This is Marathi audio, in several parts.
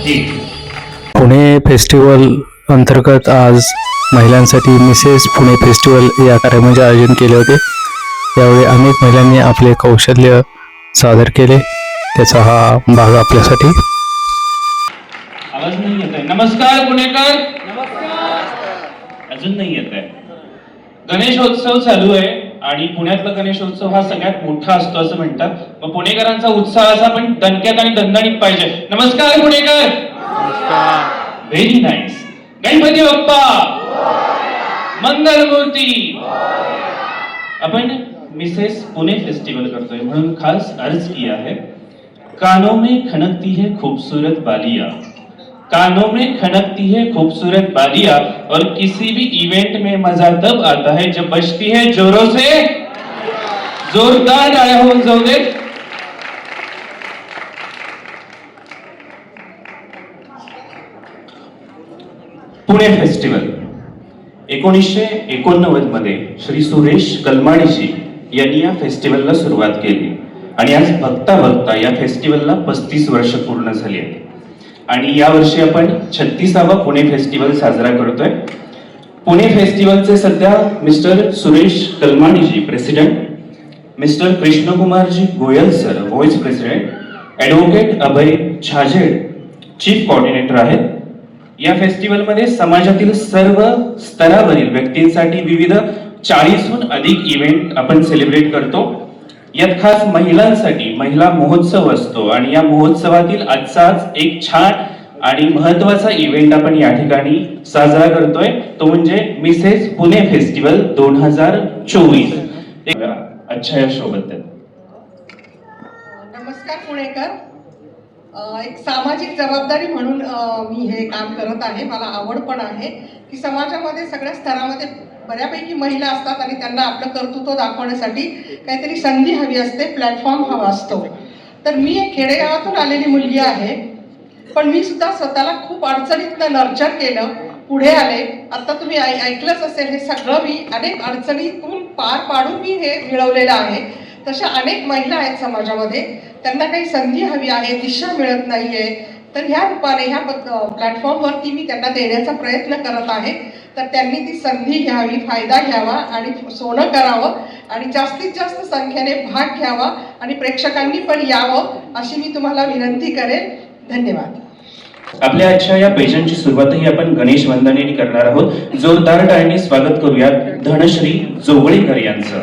पुणे फेस्टिवल अंतर्गत आज महिलांसाठी मिसेस पुणे फेस्टिवल या कार्यक्रमाचे आयोजन केले होते. यावेळी अनेक महिलांनी आपले कौशल्य सादर केले. त्याचा हा भाग आपल्यासाठी. आवाज नाही येत आहे. नमस्कार पुणेकर. अजून नाही येत आहे. गणेशोत्सव चालू आहे. आणि पुण्यातला गणेशोत्सव हा सगळ्यात मोठा असतो असं म्हणतात. मग पुणेकरांचा उत्साह असा पण दणक्यात आणि दणदणीत पाहिजे. नमस्कार पुणेकर! Very nice Ganpati Bappa! Mangalmurti! आपण मिसेस पुणे फेस्टिवल करतोय. म्हणून खास अर्ज किया है कानों में खनकती है खूबसूरत बालियां. कानों में खनकती है खूबसूरत बालिया और किसी भी इवेंट में मजा तब आता है जब बजती है जोरों से। जोरदार आया होऊन जाऊ दे पुणे फेस्टिवल एकोणीसशे एकोणनव्वदमध्ये श्री सुरेश कलमाणीजी यांनी या फेस्टिवलला सुरुवात केली. आणि आज बघता बघता या फेस्टिवलला पस्तीस वर्ष पूर्ण झाली आहेत. आणि यावर्षी आपण छत्तीसावा पुणे फेस्टिवल साजरा करतोय. पुणे फेस्टिवलचे सध्या mister Suresh कलमाणीजी president mister कृष्णकुमारजी Goyal sir vice president advocate Abhay Chhajed chief coordinator आहेत. या फेस्टिवलमध्ये समाजातील सर्व स्तरावरील व्यक्तींसाठी विविध चाळीसहून अधिक इव्हेंट आपण सेलिब्रेट करतो. यात खास महिलांसाठी महिला महोत्सव असतो आणि या महोत्सवातील आजचाच एक छान आणि महत्त्वाचा इव्हेंट आपण या ठिकाणी साजरा करतोय. तो म्हणजे मिसेस पुणे फेस्टिवल दोन हजार चोवीस. अच्छा या नमस्कार पुणेकर. एक सामाजिक जबाबदारी म्हणून मी हे काम करत आहे. मला आवड पण आहे की समाजामध्ये सगळ्या स्तरामध्ये बऱ्यापैकी महिला असतात आणि त्यांना आपलं कर्तृत्व दाखवण्यासाठी काहीतरी संधी हवी असते प्लॅटफॉर्म हवा असतो. तर मी एक खेडेगावातून आलेली मुलगी आहे पण मी सुद्धा स्वतःला खूप अडचणीतनं नर्चर केलं पुढे आले. आता तुम्ही ऐ- ऐकलंच असेल हे सगळं मी अनेक अडचणीतून पार पाडून मी हे मिळवलेलं आहे. तशा अनेक महिला आहेत समाजामध्ये त्यांना काही संधी हवी आहे दिशा मिळत नाहीये तर ह्या रूपाने ह्या प्लॅटफॉर्मवरती मी त्यांना देण्याचा प्रयत्न करत आहे तर त्यांनी ती संधी घ्यावी फायदा घ्यावा आणि सोनं करावं आणि जास्तीत जास्त संख्येने भाग घ्यावा आणि प्रेक्षकांनी पण यावं अशी मी तुम्हाला विनंती करेन. धन्यवाद. आपल्या आजच्या या पेजनची सुरुवातही आपण गणेश वंदनेने करणार आहोत. जोरदार टाळणी स्वागत करूया धनश्री जोगळेकर यांचं.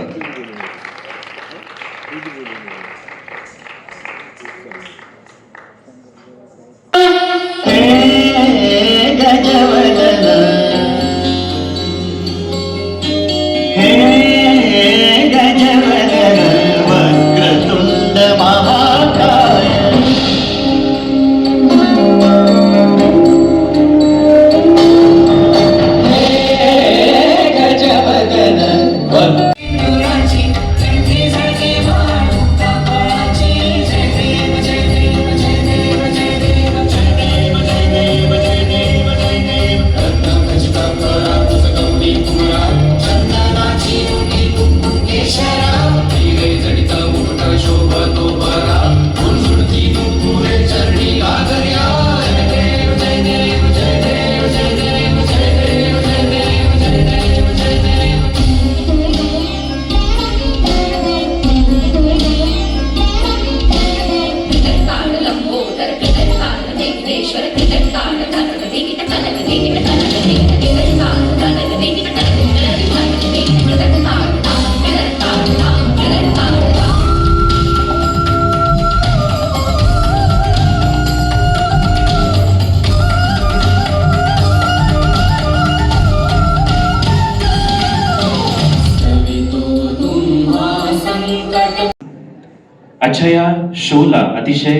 अतिशय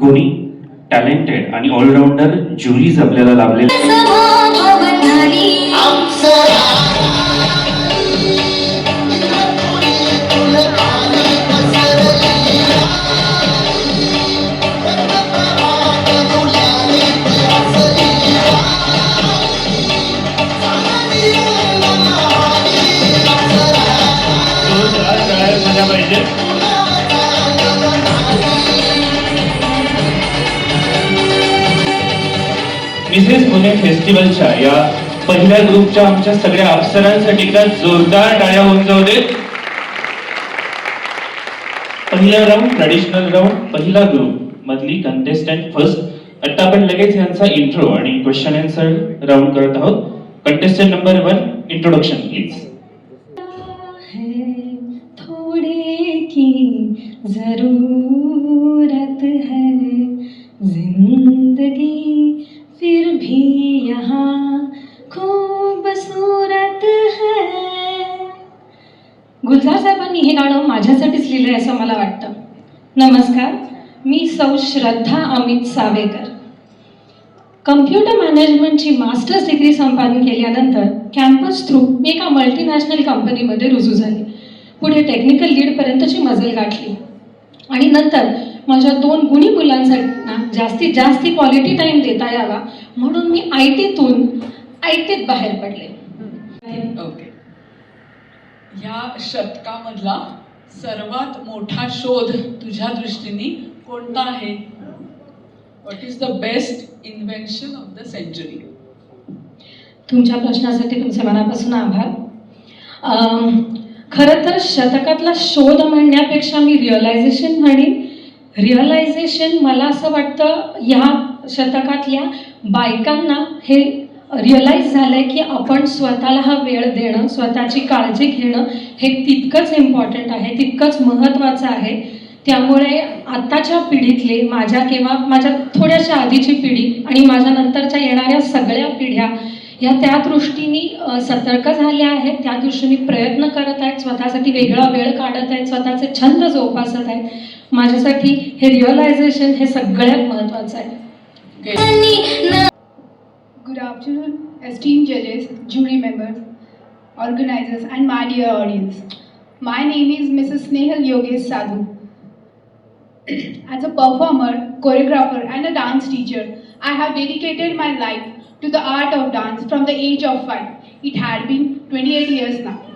गुणी टॅलेंटेड आणि ऑलराऊंडर ज्युरीज आपल्याला लाभलेले. फेस्टिवलच्या या पहिल्या ग्रुपच्या आमच्या सगळ्या अप्सरांसाठी एकदा जोरदार टाळ्या होऊन जाऊ देत. पहिला राऊंड ट्रॅडिशनल राऊंड पहिला ग्रुप मधली कंटेस्टंट फर्स्ट आता आपण लगेच यांचा इंट्रो आणि क्वेश्चन आन्सर राऊंड करत आहोत. Contestant number one introduction please की ज़रूरत है. जिंदगी फिर भी यहाँ खूबसूरत है। गुलजार साहेबांनी हे गाणं माझ्यासाठीच लिहिलं आहे असं मला वाटतं. नमस्कार मी सौ श्रद्धा अमित सावेकर. कम्प्युटर मॅनेजमेंटची मास्टर्स डिग्री संपादन केल्यानंतर कॅम्पस थ्रू मी एका मल्टीनॅशनल कंपनीमध्ये रुजू झाले. पुढे टेक्निकल लीडपर्यंतची मजल गाठली. आणि नंतर माझ्या दोन गुणी मुलांसाठी जास्तीत जास्त क्वालिटी टाईम देता यावा म्हणून मी आय टीतून आय टीत बाहेर पडले. ओके ह्या शतकामधला सर्वात मोठा शोध तुझ्या दृष्टीने कोणता आहे? What is the best invention of the century तुमच्या प्रश्नासाठी तुमचे मनापासून आभार. खरं तर शतकातला शोध म्हणण्यापेक्षा मी रिअलायझेशन म्हणेन रिअलायझेशन मला असं वाटतं ह्या शतकातल्या बायकांना हे रिअलाईज झालं आहे की आपण स्वतःला हा वेळ देणं स्वतःची काळजी घेणं हे तितकंच इम्पॉर्टंट आहे तितकंच महत्त्वाचं आहे. त्यामुळे आत्ताच्या पिढीतले माझ्या किंवा माझ्या थोड्याशा आधीची पिढी आणि माझ्या नंतरच्या येणाऱ्या सगळ्या पिढ्या ह्या त्या दृष्टीने सतर्क झाल्या आहेत. त्या दृष्टीने प्रयत्न करत आहेत. स्वतःसाठी वेगळा वेळ काढत आहेत. स्वतःचे छंद जोपासत आहेत. माझ्यासाठी हे रिअलायझेशन हे सगळ्यात महत्त्वाचं आहे Good afternoon, esteemed judges, jury members, organizers, and my dear audience. My name is Mrs. Snehal Yogesh Sadhu. As a performer, choreographer, and a dance teacher, I have dedicated my life to the art of dance from the age of five. It had been 28 years now.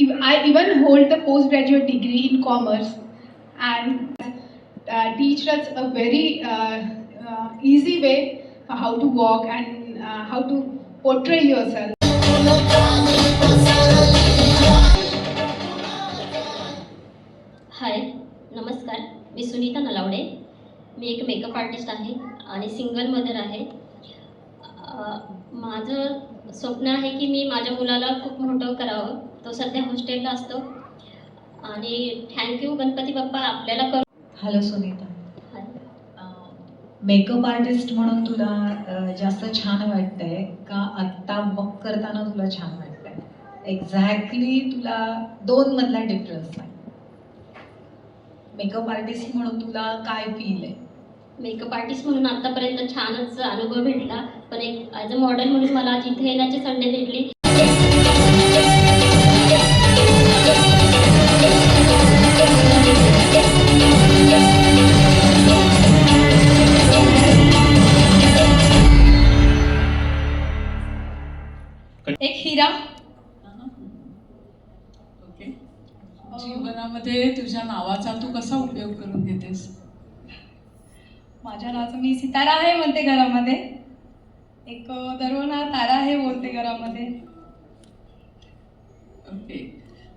I even hold the postgraduate degree in commerce and uh, teach us a very uh, uh, easy way how to walk and uh, how to portray yourself. हाय नमस्कार मी सुनीता नलावडे मी एक मेकअप आर्टिस्ट आहे आणि सिंगल मदर आहे माझं स्वप्न आहे की मी माझ्या मुलाला खूप मोठं करावं तो सध्या हॉस्टेलला असतो. आणि थँक्यू गणपती बाप्पा आपल्याला कर. Hello Sunita. Hi. Makeup artist म्हणून तुला जास्त छान वाटतंय का आत्ता वक करताना तुला छान वाटतंय? एक्झॅक्टली तुला दोन मधला डिफरन्स आहे. मेकअप आर्टिस्ट म्हणून तुला काय फील आहे? मेकअप आर्टिस्ट म्हणून आतापर्यंत छानच अनुभव भेटला. पण एक ॲज अ मॉडल म्हणून मला आज इथे येण्याची संधी भेटली. जीवनामध्ये तुझ्या नावाचा तू कसा उपयोग करून घेतेस? माझ्या नावाचं मी सितारा आहे म्हणते घरामध्ये. एक दरवना तारा आहे बोलते घरामध्ये. ओके.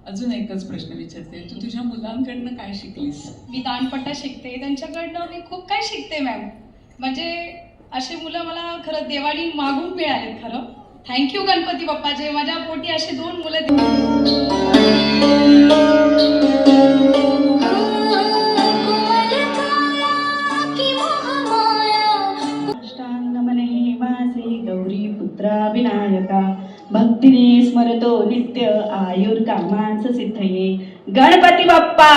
अजून एकच प्रश्न विचारते. तू तुझ्या मुलांकडनं काय शिकलीस? मी दानपट्टा शिकते. त्यांच्याकडनं मी खूप काय शिकते मॅम म्हणजे असे मुलं मला खरं देवाणी मागून मिळालेत खरं. थँक्यू गणपती बाप्पा जे माझ्या पोटी असे दोन मुलं स्मरतो नित्य आयुर्कामांच सिद्धये गणपती बाप्पा!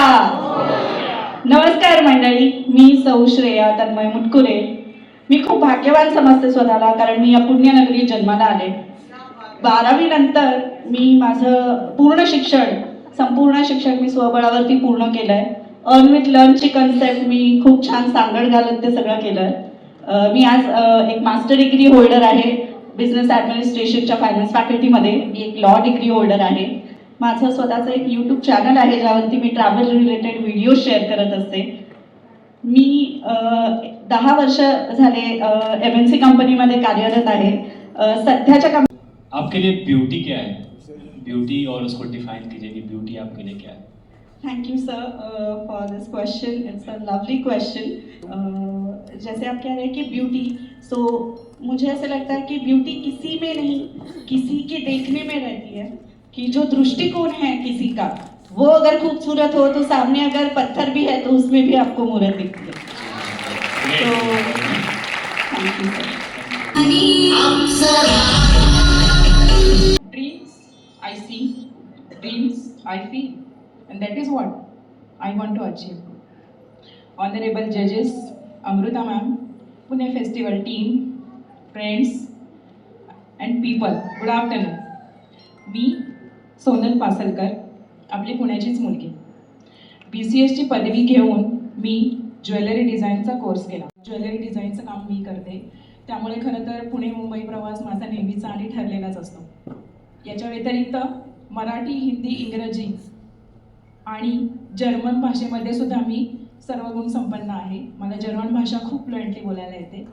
नमस्कार मंडळी मी सौ श्रेया तन्मय मुटकुरे मी खूप भाग्यवान समजते स्वतःला कारण मी या पुण्यनगरी जन्माला आले. बारावी नंतर मी माझं पूर्ण शिक्षण संपूर्ण शिक्षण मी स्वबळावरती पूर्ण केलंय. अर्न विथ लर्नची कन्सेप्ट मी खूप छान सांगड घालत ते सगळं केलं मी आज एक मास्टर डिग्री होल्डर आहे. बिझनेस ॲडमिनिस्ट्रेशनच्या फायनान्स फॅकल्टीमध्ये मी एक लॉ डिग्री होल्डर आहे. माझं स्वतःचं एक यूट्यूब चॅनल आहे ज्यावरती मी ट्रॅव्हल रिलेटेड व्हिडिओ शेअर करत असते. मी दहा वर्ष झाले एम एन सी कंपनीमध्ये कार्यरत आहे. सध्याच्या कंप आपके लिए ब्यूटी क्या है? ब्यूटी और उसको डिफाइन कीजिए कि ब्यूटी आपके लिए क्या है? Thank you sir for this question it's a lovely question जैसे आप कह रहे हैं कि ब्यूटी सो so, मुझे ऐसा लगता है कि ब्यूटी किसी में नहीं किसी के देखने में रहती है कि जो दृष्टिकोण है किसी का वो अगर खूबसूरत हो तो सामने अगर पत्थर भी है तो उसमें भी आपको मूर्त दिखती है। तो thank you sir dreams I see, dreams I feel, and that is what I want to achieve. Honorable judges, Amruta ma'am, Pune Festival team, friends, and people, good afternoon. मी सोनल पासलकर आपली पुण्याचीच मुलगी बी सी एसची पदवी घेऊन मी ज्वेलरी डिझाईनचा कोर्स केला ज्वेलरी डिझाईनचं काम मी करते त्यामुळे खरं तर पुणे मुंबई प्रवास माझा नेहमीचा आणि ठरलेलाच असतो याच्या व्यतिरिक्त मराठी हिंदी इंग्रजी आणि जर्मन भाषेमध्ये सुद्धा मी सर्व गुण संपन्न आहे. मला जर्मन भाषा खूप फ्लुएंटली बोलायला येते.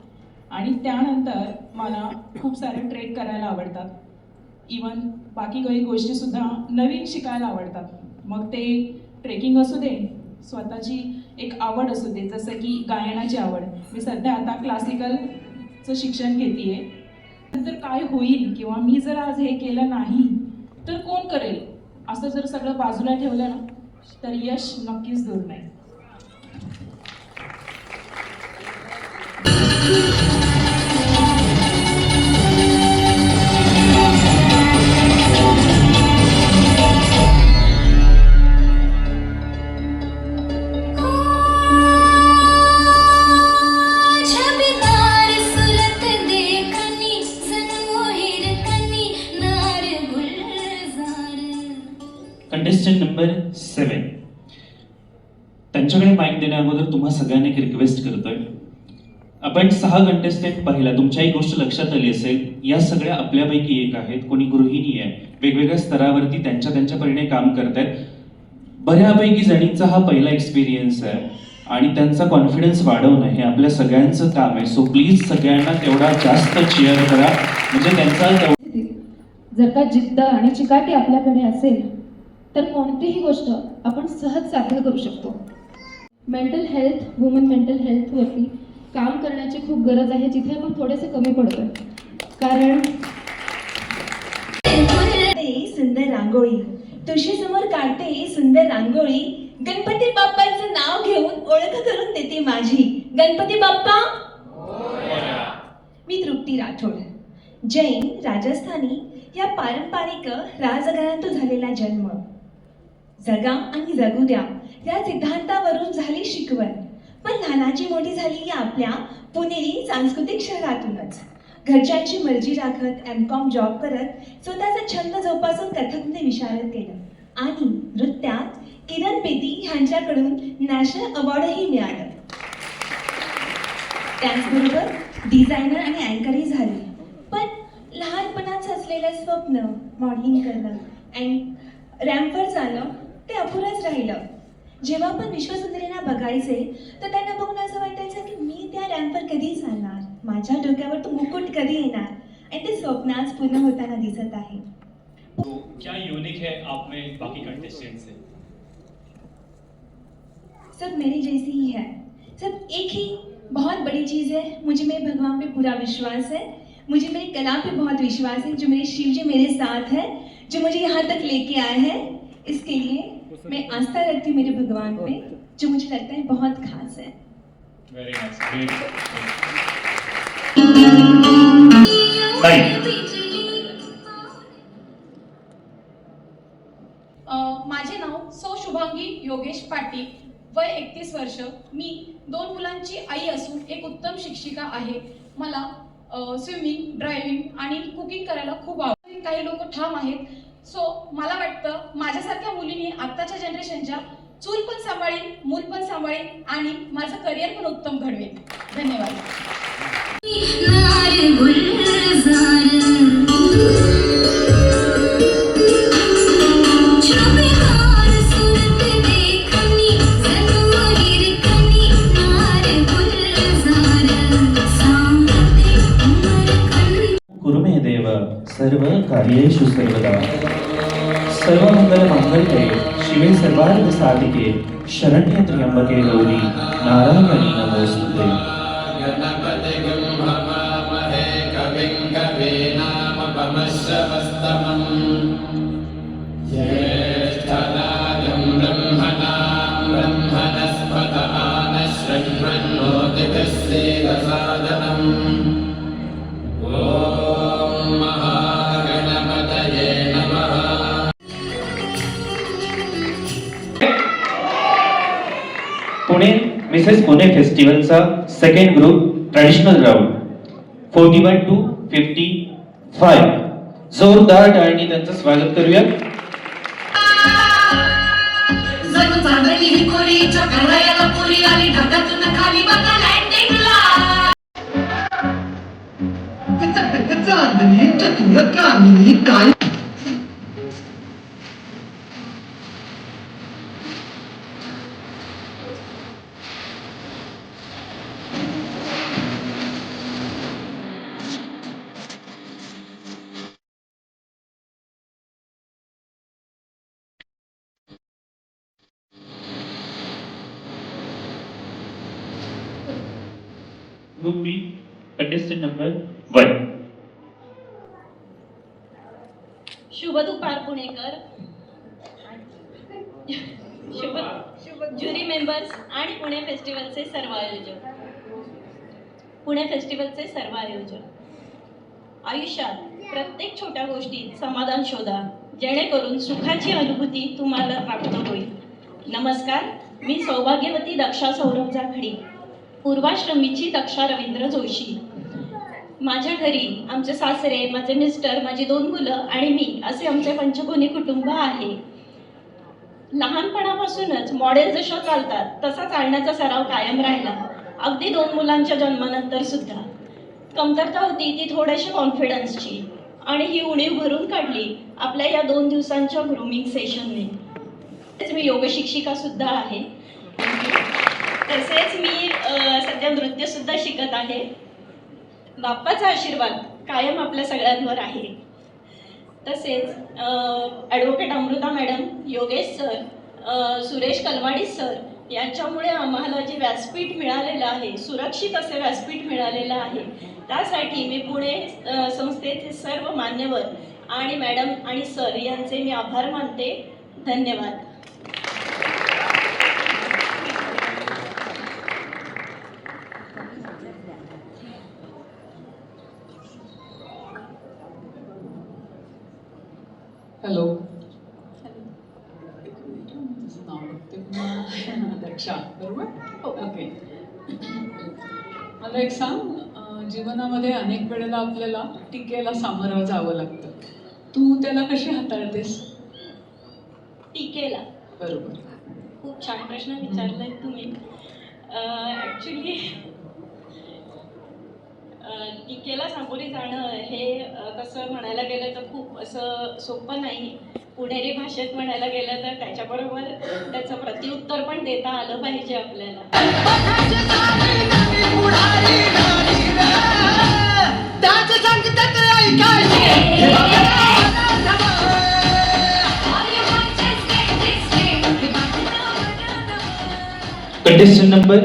आणि त्यानंतर मला खूप सारे ट्रेक करायला आवडतात. इवन बाकी काही गोष्टीसुद्धा नवीन शिकायला आवडतात. मग ते ट्रेकिंग असू दे स्वतःची एक आवड असू दे जसं की गायनाची आवड. मी सध्या आता क्लासिकलचं शिक्षण घेते आहे नंतर काय होईल किंवा मी जर आज हे केलं नाही तर कोण करेल? असं जर सगळं बाजूला ठेवलं ना तर यश नक्कीच दूर नाही त्यांच्याकडे माईक देण्या अगोदर तुम्हा सगळ्यांनी एक रिक्वेस्ट करतोय. आपण सहा कंटेस्टंट पाहिला. तुमच्या एक गोष्ट लक्षात आली असेल. या सगळ्या आपल्यापैकी एक आहेत. कोणी गृहिणी आहे. वेगवेगळ्या स्तरावरती त्यांच्या त्यांच्या परीने काम करतायत. बऱ्यापैकी जणींचा हा पहिला एक्सपिरियन्स आहे. आणि त्यांचा कॉन्फिडन्स वाढवणं हे आपल्या सगळ्यांचं काम आहे. सो प्लीज सगळ्यांना तेवढा जास्त चेअर करा. म्हणजे त्यांचा जर का जिद्द आणि चिकाटी आपल्याकडे असेल तर कोणतीही गोष्ट आपण सहज साध्य करू शकतो. मेंटल हेल्थ वुमन मेंटल हेल्थवरती काम करण्याची खूप गरज आहे जिथे आपण थोडेसे कमी पडतो कारण सुंदर रांगोळी. तुझी समोर काढते सुंदर रांगोळी. गणपती बाप्पाचं नाव घेऊन ओळख करून देते माझी. गणपती बाप्पा? मी तृप्ती राठोड. जैन राजस्थानी या पारंपरिक राजघरातून झालेला जन्म. जगा आणि जगू द्या. या सिद्धांतावरून झाली शिकवण. पण लहानाची मोठी झाली या आपल्या पुणेरी सांस्कृतिक शहरातूनच. घरच्यांची मर्जी राखत एम कॉम जॉब करत स्वतःचा छंद जोपासून कथकने विशारत केलं. आणि नृत्यात किरण बेदी ह्यांच्याकडून नॅशनल अवॉर्डही मिळालं. त्याचबरोबर डिझायनर आणि अँकरही झाली. पण लहानपणाच असलेलं स्वप्न मॉडेलिंग करणं अँड रॅम्पवर जाणं ते अपुरंच राहिलं. जेव्हा पण विश्वसुंदरींना बघायचे तर त्यांना बघून असं वाटायचं की मी त्या रॅम्पवर कधी जाणार माझ्या डोक्यावर तो मुकुट कधी येणार? आणि ते स्वप्न आज पूर्ण होताना दिसत आहे. तो क्या यूनिक है आप में बाकी कंटेस्टेंट से? सब मेरी जैसी ही है। सब एक ही बहुत बड़ी चीज़ है। मुझे मेरे भगवान पे पूरा विश्वास है। मुझे मेरी कला पे बहुत विश्वास है। जो मेरे शिव जी मेरे साथ है जो मुझे यहाँ तक लेके आए हैं इसके लिए मैं आस्था रखती हूँ मेरे भगवान पे जो मुझे लगता है बहुत खास है। वेरी नाइस अ, माझे नाव सौ शुभांगी योगेश पाटील. वय एकतीस वर्ष. मी दोन मुलांची आई असून एक उत्तम शिक्षिका आहे. मला स्विमिंग ड्रायव्हिंग आणि कुकिंग करायला खूप आवडते. काही लोक ठाम आहेत. सो मला वाटतं माझ्यासारख्या मुलींनी आत्ताच्या जनरेशनच्या चूल पण सांभाळील मूल पण सांभाळीन आणि माझं करिअर पण उत्तम घडवेल. धन्यवाद. सर्व कार्येषु सर्वदा सर्वमङ्गलमाङ्गल्ये शिवे सर्वार्थ साधिके शरण्य त्र्यंबके गौरी नारायणी नमोस्तुते. Mrs Pune फेस्टिवलचा second group traditional round forty one two fifty five जोरदार टाळणी त्यांचं स्वागत करूया. जणू चांदणी ही कोरीच्या घरायाला पुरी आली ढगातून खाली बघा लँडिंगला चांदणी चतुर कामिनी काय group B contestant number one शुभ दुपार पुणेकर. ज्युरी मेंबर्स आणि पुणे फेस्टिवलचे सर्व आयोजक. पुणे फेस्टिवलचे सर्व आयोजक. आयुष्यात प्रत्येक छोट्या गोष्टीत समाधान शोधा जेणेकरून सुखाची अनुभूती तुम्हाला प्राप्त होईल. नमस्कार मी सौभाग्यवती दक्षा सौरभ जाखडी पूर्वाश्रमीची दक्षा रवींद्र जोशी. माझ्या घरी आमचे सासरे माझे मिस्टर माझी दोन मुलं आणि मी असे आमचे पंचकोनी कुटुंब आहे. लहानपणापासूनच मॉडेल जशा चालतात तसा चालण्याचा सराव कायम राहिला. अगदी दोन मुलांच्या जन्मानंतर सुद्धा. कमतरता होती ती थोड्याशा कॉन्फिडन्सची आणि ही उणीव भरून काढली आपल्या या दोन दिवसांच्या ग्रूमिंग सेशनने तेच मी योग शिक्षिका सुद्धा आहे. तसेच मी सध्या नृत्यसुद्धा शिकत आहे. बाप्पाचा आशीर्वाद कायम आपल्या सगळ्यांवर आहे. तसेच advocate Amruta madam Yogesh sir Suresh Kalwadi sir यांच्यामुळे आम्हाला जे व्यासपीठ मिळालेलं आहे सुरक्षित असे व्यासपीठ मिळालेलं आहे त्यासाठी मी पुणे संस्थेचे सर्व मान्यवर आणि मॅडम आणि सर यांचे मी आभार मानते. धन्यवाद हॅलो तुझं नाव बघते दक्षा बरोबर? ओके मला एक सांग जीवनामध्ये अनेक वेळेला आपल्याला टीकेला सामोरं जावं लागतं. तू त्याला कशी हाताळतेस? टीकेला. बरोबर. खूप छान प्रश्न विचारलाय तुम्ही. ॲक्च्युली टीकेला सामोरे जाणं हे कसं म्हणायला गेलं तर खूप असं सोपं नाही. पुणेरी भाषेत म्हणायला गेलं तर त्याच्याबरोबर त्याचं प्रत्युत्तर पण देता आलं पाहिजे आपल्याला. कंटेस्टंट नंबर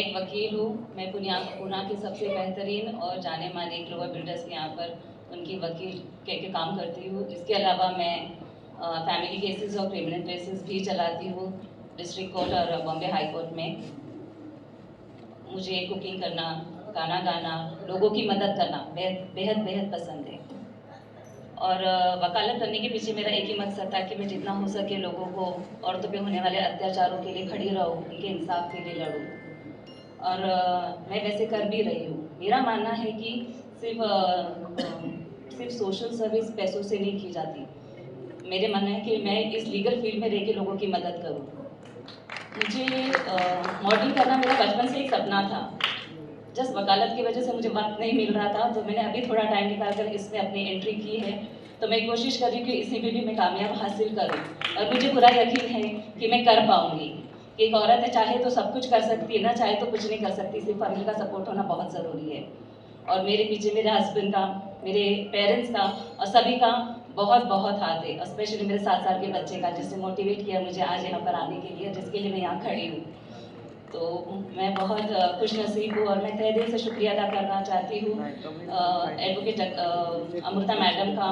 एक वकील हूँ। मैं पुनिया पुणे की सबसे बेहतरीन और जाने माने ग्लोबल बिल्डर्स के यहाँ पर उनकी वकील के, के काम करती हूँ। इसके अलावा मैं फैमिली केसेस और क्रिमिनल केसेस भी चलाती हूँ डिस्ट्रिक्ट कोर्ट और बॉम्बे हाई कोर्ट में। मुझे कुकिंग करना गाना गाना लोगों की मदद करना बेहद बेहद बेहद पसंद है। और वकालत करने के पीछे मेरा एक ही मकसद था कि मैं जितना हो सके लोगों को औरतों पे होने वाले अत्याचारों के लिए खड़ी रहूँ उनके इंसाफ के लिए लड़ूं। और मैं वैसे कर भी रही हूँ। मेरा मानना है कि सिर्फ़ सिर्फ़ सोशल सर्विस पैसों से नहीं की जाती। मेरे मानना है कि मैं इस लीगल फ़ील्ड में रह के लोगों की मदद करूँ। मुझे मॉडलिंग करना मेरा बचपन से एक सपना था। जस्ट वकालत की वजह से मुझे वक्त नहीं मिल रहा था तो मैंने अभी थोड़ा टाइम निकाल कर इसमें अपनी एंट्री की है। तो मैं कोशिश कर रही हूँ कि इसी में भी मैं कामयाब हासिल करूँ। और मुझे पूरा यकीन है कि मैं कर पाऊँगी। एक औरत है चाहे तो सब कुछ कर सकती है ना चाहे तो कुछ नहीं कर सकती। सिर्फ़ फैमिली का सपोर्ट होना बहुत ज़रूरी है। और मेरे पीछे मेरे हस्बैंड का मेरे पेरेंट्स का और सभी का बहुत बहुत हाथ है। स्पेशली मेरे सात साल के बच्चे का जिसने मोटिवेट किया मुझे आज यहाँ पर आने के लिए जिसके लिए मैं यहाँ खड़ी हूँ। तो मैं बहुत खुश नसीब हूँ और मैं तहे दिल से शुक्रिया अदा करना चाहती हूँ। एडवोकेट अमृता मैडम का।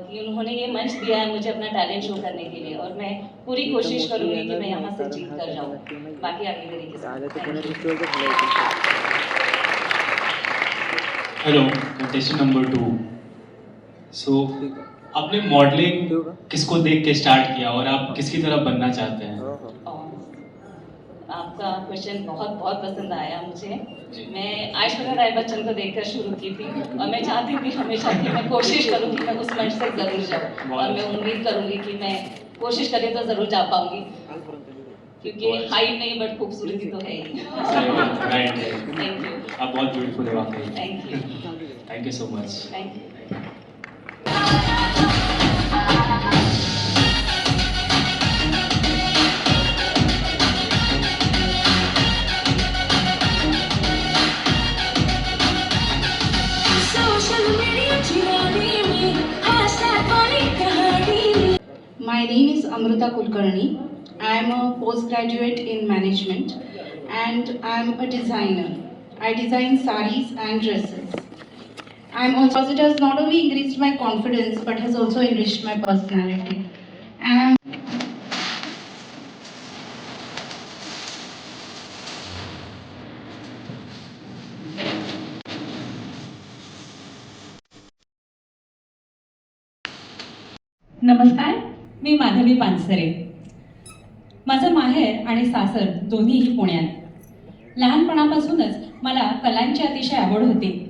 कि उन्होंने ये मंच दिया है मुझे अपना टैलेंट शो करने के लिए और मैं पूरी कोशिश करूँगी कि मैं यहाँ से जीत कर जाऊँ। बाकी आगे मेरी hello contestant number two so आपने मॉडलिंग किसको देख के स्टार्ट किया और आप किसकी तरह बनना चाहते हैं? आपका क्वेश्चन बहुत बहुत पसंद आया मुझे। मैं ऐश्वर्या राय बच्चन को देखकर शुरू की थी और मैं चाहती थी हमेशा कि मैं कोशिश करूँ कि मैं उस मंच तक ज़रूर जाऊँ। और मैं उम्मीद करूँगी कि मैं कोशिश करें तो ज़रूर जा पाऊँगी। क्योंकि हाइट नहीं बट खूबसूरती तो है ही। थैंक यू आप बहुत ब्यूटीफुल है। Thank you thank you so much thank you My name is Amruta Kulkarni. I am a postgraduate in management and I am a designer. I design saris and dresses. I'm also, it has not only increased my confidence but has also enriched my personality. And Namaskar. मी माधवी पानसरे. माझं माहेर आणि सासर दोन्हीही पुण्यात. लहानपणापासूनच मला कलांची अतिशय आवड होती.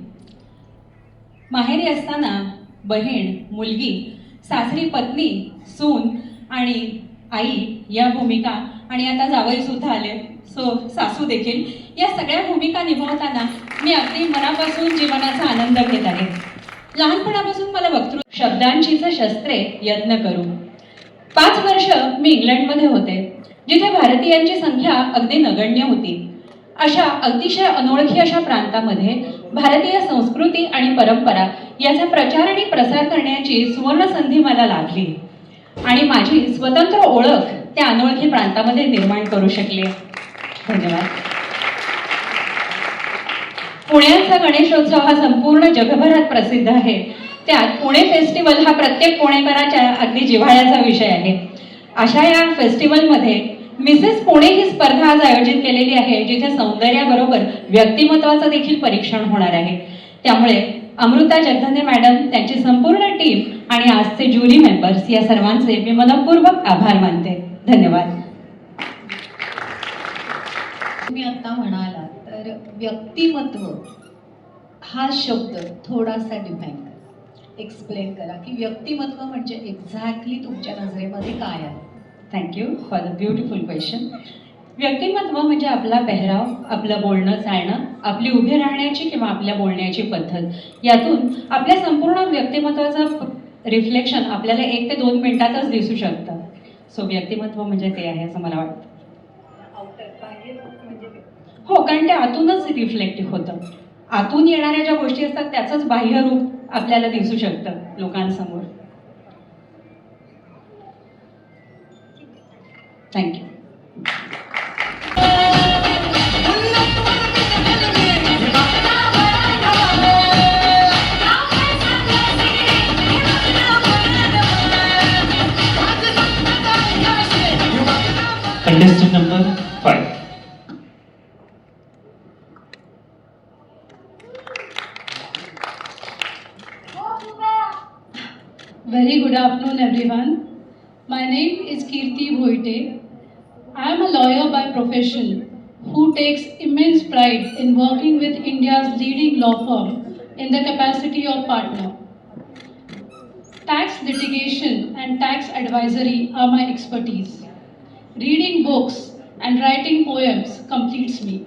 माहेरी असताना बहीण मुलगी सासरी पत्नी सून आणि आई या भूमिका आणि आता जावईसुद्धा आले. सो सासू देखील या सगळ्या भूमिका निभावताना मी अगदी मनापासून जीवनाचा आनंद घेत आहे. लहानपणापासून मला वक्तृ शब्दांचीच शस्त्रे यत्न करू. पाच वर्ष मी इंग्लंडमध्ये होते जिथे भारतीयांची संख्या अगदी नगण्य होती. अशा अतिशय अनोळखी अशा प्रांतामध्ये भारतीय संस्कृती आणि परंपरा याचा प्रचार आणि प्रसार करण्याची सुवर्ण संधी मला लाभली. आणि माझी स्वतंत्र ओळख त्या अनोळखी प्रांतामध्ये निर्माण करू शकले. धन्यवाद. पुण्याचा गणेशोत्सव हा संपूर्ण जगभरात प्रसिद्ध आहे. त्यात पुणे फेस्टिवल हा प्रत्येक पुणेकराच्या अगदी जिव्हाळ्याचा विषय आहे. अशा या फेस्टिवलमध्ये मिसेस पुणे ही स्पर्धा आज आयोजित केलेली आहे जिथे सौंदर्याबरोबर व्यक्तिमत्वाचं देखील परीक्षण होणार आहे. त्यामुळे अमृता जगधने मॅडम त्यांची संपूर्ण टीम आणि आजचे ज्युरी मेंबर्स या सर्वांचे मी मनपूर्वक आभार मानते. धन्यवाद. तुम्ही आता म्हणाला तर व्यक्तिमत्व हा शब्द थोडासा डिफाईन एक्सप्लेन करा की व्यक्तिमत्व म्हणजे एक्झॅक्टली तुमच्या नजरेमध्ये काय आहे. Thank you for the beautiful question व्यक्तिमत्व म्हणजे आपला पेहराव आपलं बोलणं चालणं आपली उभी राहण्याची किंवा आपल्या बोलण्याची पद्धत. यातून आपल्या संपूर्ण व्यक्तिमत्वाचं रिफ्लेक्शन आपल्याला एक ते दोन मिनिटातच दिसू शकतं. सो व्यक्तिमत्व म्हणजे ते आहे असं मला वाटतं. हो कारण ते आतूनच रिफ्लेक्टिव्ह होतं. आतून येणाऱ्या ज्या गोष्टी असतात त्याचंच बाह्य रूप आपल्याला दिसू शकतं लोकांसमोर. Thank you contestant number five Very good afternoon, everyone. My name is Kirti Bhoite. I am a lawyer by profession who takes immense pride in working with India's leading law firm in the capacity of partner. Tax litigation and tax advisory are my expertise. Reading books and writing poems completes me.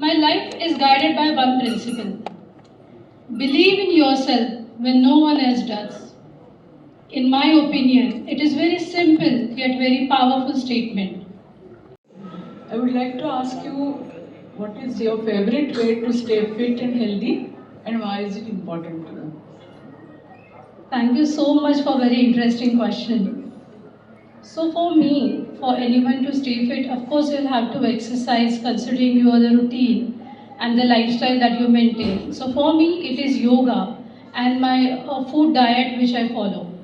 My life is guided by one principle believe in yourself when no one else does. In my opinion, it is very simple yet very powerful statement. I would like to ask you what is your favorite way to stay fit and healthy and why is it important to you? Thank you so much for very interesting question. So for me, for anyone to stay fit, of course you'll have to exercise considering your the routine and the lifestyle that you maintain. So for me, it is yoga and my uh, food diet which I follow.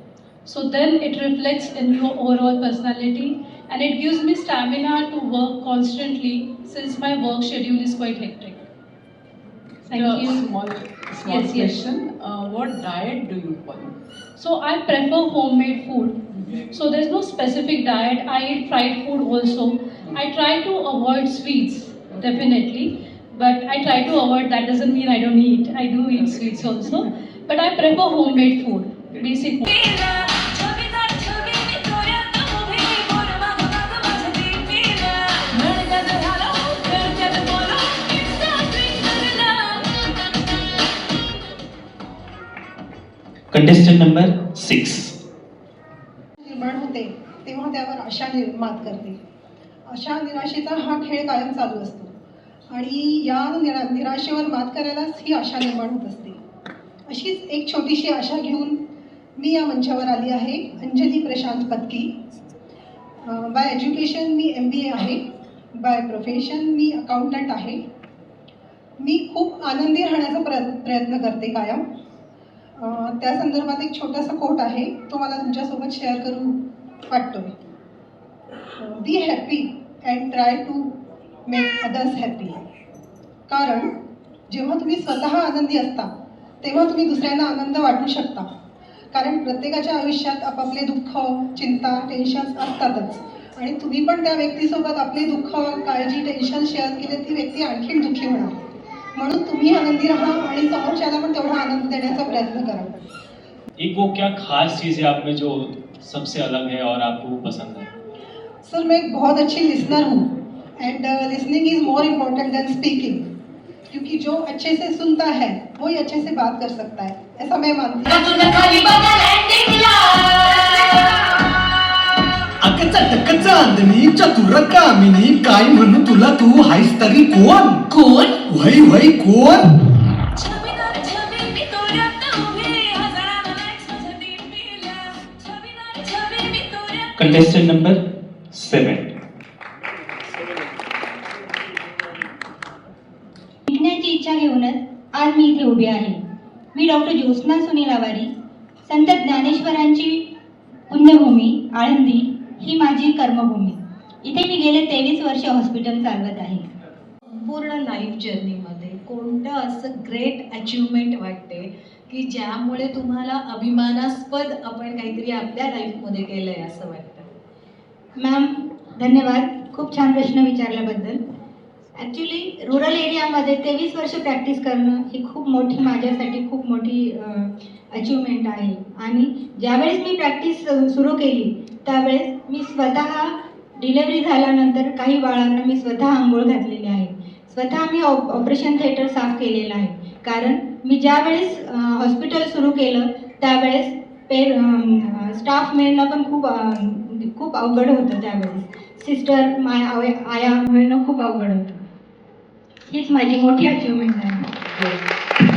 So then it reflects in your overall personality and it gives me stamina to work constantly since my work schedule is quite hectic. Thank A you. Small, small Yes, yes. question. Uh, what diet do you follow? So I prefer homemade food. So there's no specific diet. I eat fried food also. I try to avoid sweets, definitely. But I try to avoid that doesn't mean I don't eat. I do eat sweets also. But I prefer homemade food, basic food. Contestant number six निर्माण होते तेव्हा त्यावर आशा निर्मात करते. आशा निराशेचा हा खेळ कायम चालू असतो. आणि या निरा निराशेवर मात करायलाच ही आशा निर्माण होत असते. अशीच एक छोटीशी आशा घेऊन मी या मंचावर आली आहे अंजली प्रशांत पत्की. बाय एज्युकेशन मी एम बी ए आहे. बाय प्रोफेशन मी अकाउंटंट आहे. मी खूप आनंदी राहण्याचा प्र प्रयत्न करते कायम. त्या संदर्भात एक छोटासा कोट आहे. तो मला तुमच्यासोबत शेअर करू वाटतोय be happy and try to make others happy कारण जेव्हा तुम्ही स्वतः आनंदी असता तेव्हा तुम्ही दुसऱ्यांना आनंद वाटू शकता. कारण प्रत्येकाच्या आयुष्यात आपापले दुःख चिंता टेन्शन्स असतातच. आणि तुम्ही पण त्या व्यक्तीसोबत आपले दुःख काळजी टेन्शन शेअर केले ती व्यक्ती आणखीन दुःखी होणार. म्हणून तुम्ही आनंदी राहा आणि समोरच्याला पण तेवढा आनंद देण्याचा प्रयत्न करा. एक वो क्या खास चीज़ है आप में जो सबसे अलग है और आपको वो पसंद है? सर मैं एक बहुत अच्छी लिसनर हूँ and listening is more important than speaking क्योंकि जो अच्छे से सुनता है वही अच्छे से बात कर सकता है। ऐसा मैं मानती चांदणी चतुर कामिनी काय म्हणू तुला तू? हायस तरी कोण? कोण? वय वय कोण? कंटेस्टंट नंबर सेवन शिकण्याची इच्छा घेऊनच आज मी इथे उभी आहे. मी डॉक्टर ज्योत्स्ना सुनील आवारी संत ज्ञानेश्वरांची पुण्यभूमी आळंदी ही माझी कर्मभूमी. इथे मी गेले तेवीस वर्ष हॉस्पिटल चालवत आहे. पूर्ण लाईफ जर्नीमध्ये कोणतं असं ग्रेट अचिव्हमेंट वाटते की ज्यामुळे तुम्हाला अभिमानास्पद आपण काहीतरी आपल्या लाईफमध्ये केलं आहे असं वाटतं? मॅम धन्यवाद. खूप छान प्रश्न विचारल्याबद्दल. ॲक्च्युली रुरल एरियामध्ये तेवीस वर्ष प्रॅक्टिस करणं ही खूप मोठी माझ्यासाठी खूप मोठी अचिव्हमेंट आहे. आणि ज्यावेळेस मी प्रॅक्टिस सुरू केली त्यावेळेस मी स्वतः डिलेवरी झाल्यानंतर काही बाळांना मी स्वतः आंघोळ घातलेली आहे. स्वतः मी ऑप ऑपरेशन थिएटर साफ केलेलं आहे. कारण मी ज्यावेळेस हॉस्पिटल सुरू केलं त्यावेळेस पे स्टाफ मिळणं पण खूप खूप अवघड होतं त्यावेळेस. सिस्टर माय आव- आया मिळणं खूप अवघड होतं. हीच माझी मोठी अचिव्हमेंट आहे. हो.